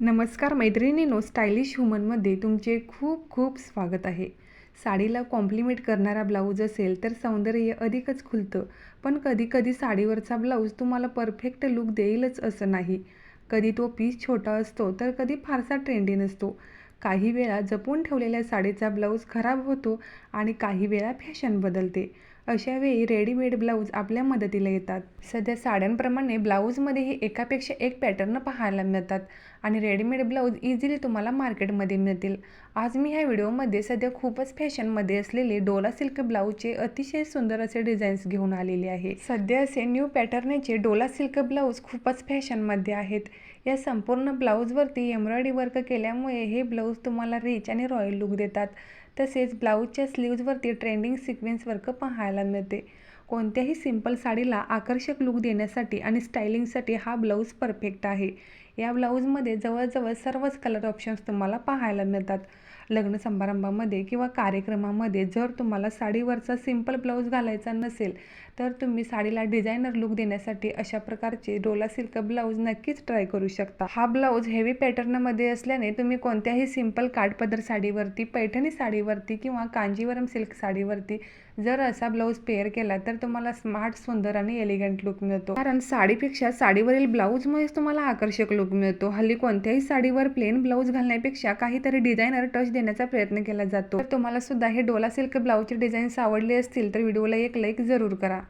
नमस्कार मैत्रिणीनो स्टायलिश ह्युमनमध्ये तुमचे खूप खूप स्वागत आहे. साडीला कॉम्प्लिमेंट करणारा ब्लाऊज असेल तर सौंदर्य अधिकच खुलतं. पण कधीकधी साडीवरचा ब्लाऊज तुम्हाला परफेक्ट लुक देईलच असं नाही. कधी तो पीस छोटा असतो तर कधी फारसा ट्रेंडी नसतो. काही वेळा जपून ठेवलेल्या साडीचा ब्लाऊज खराब होतो आणि काही वेळा फॅशन बदलते. अशा वेळी रेडीमेड ब्लाऊज आपल्या मदतीला येतात. सध्या साड्यांप्रमाणे ब्लाऊजमध्येही एकापेक्षा एक पॅटर्न पाहायला मिळतात आणि रेडीमेड ब्लाऊज इझिली तुम्हाला मार्केटमध्ये मिळतील. आज मी ह्या व्हिडिओमध्ये सध्या खूपच फॅशनमध्ये असलेले डोला सिल्क ब्लाऊजचे अतिशय सुंदर असे डिझाईन्स घेऊन आलेले आहे. सध्या असे न्यू पॅटर्नचे डोला सिल्क ब्लाऊज खूपच फॅशनमध्ये आहेत. या संपूर्ण ब्लाऊजवरती एम्ब्रॉयडरी वर्क केल्यामुळे हे ब्लाऊज तुम्हाला रिच आणि रॉयल लुक देतात. तसेच ब्लाऊजच्या स्लीव्जवरती ट्रेंडिंग सिक्वेन्स वर्क पाहायला मिळते. कोणत्याही सिंपल साडीला आकर्षक लुक देण्यासाठी आणि स्टायलिंगसाठी हा ब्लाऊज परफेक्ट आहे. या ब्लाऊजमध्ये जवळजवळ सर्वच कलर ऑप्शन्स तुम्हाला पाहायला मिळतात. लग्न समारंभामध्ये किंवा कार्यक्रमामध्ये जर तुम्हाला साडीवरचा सिंपल ब्लाऊज घालायचा नसेल तर तुम्ही साडीला डिझायनर लुक देण्यासाठी अशा प्रकारचे डोला सिल्क ब्लाऊज नक्कीच ट्राय करू शकता. हा ब्लाऊज हेवी पॅटर्नमध्ये असल्याने तुम्ही कोणत्याही सिंपल काठपदर साडीवरती पैठणी साडीवरती किंवा कांजीवरम सिल्क साडीवरती जर असा ब्लाऊज पेअर केला तर तुम्हाला स्मार्ट सुंदर आणि एलिगंट लुक मिळतो. कारण साडीपेक्षा साडीवरील ब्लाऊजमुळेच तुम्हाला आकर्षक लुक मिळतो. हल्ली कोणत्याही साडीवर प्लेन ब्लाऊज घालण्यापेक्षा काहीतरी डिझायनर टच देण्याचा प्रयत्न केला जातो. तर तुम्हाला सुद्धा हे डोला सिल्क ब्लाऊजचे डिझाईन्स आवडले असतील तर व्हिडिओला एक लाईक जरूर करा.